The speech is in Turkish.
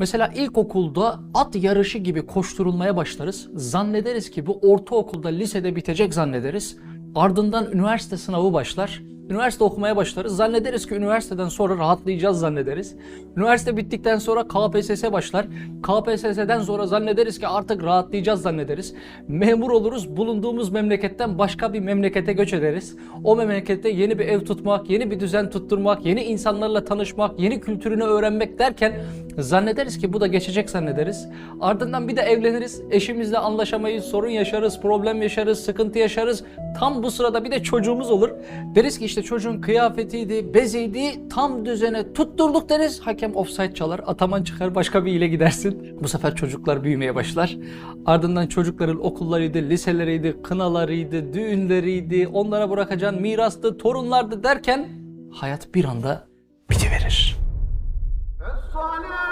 Mesela ilkokulda at yarışı gibi koşturulmaya başlarız. Zannederiz ki bu ortaokulda, lisede bitecek zannederiz. Ardından üniversite sınavı başlar. Üniversite okumaya başlarız. Zannederiz ki üniversiteden sonra rahatlayacağız zannederiz. Üniversite bittikten sonra KPSS başlar. KPSS'den sonra zannederiz ki artık rahatlayacağız zannederiz. Memur oluruz. Bulunduğumuz memleketten başka bir memlekete göç ederiz. O memlekette yeni bir ev tutmak, yeni bir düzen tutturmak, yeni insanlarla tanışmak, yeni kültürünü öğrenmek derken zannederiz ki bu da geçecek zannederiz. Ardından bir de evleniriz. Eşimizle anlaşamayız, sorun yaşarız, problem yaşarız, sıkıntı yaşarız. Tam bu sırada bir de çocuğumuz olur. Deriz ki işte işte çocuğun kıyafetiydi, beziydi, tam düzene tutturduk deriz. Hakem offside çalar, ataman çıkar, başka bir ile gidersin. Bu sefer çocuklar büyümeye başlar. Ardından çocukların okullarıydı, liseleriydi, kınalarıydı, düğünleriydi, onlara bırakacağın mirastı, torunlardı derken hayat bir anda bitiverir. Es-salih.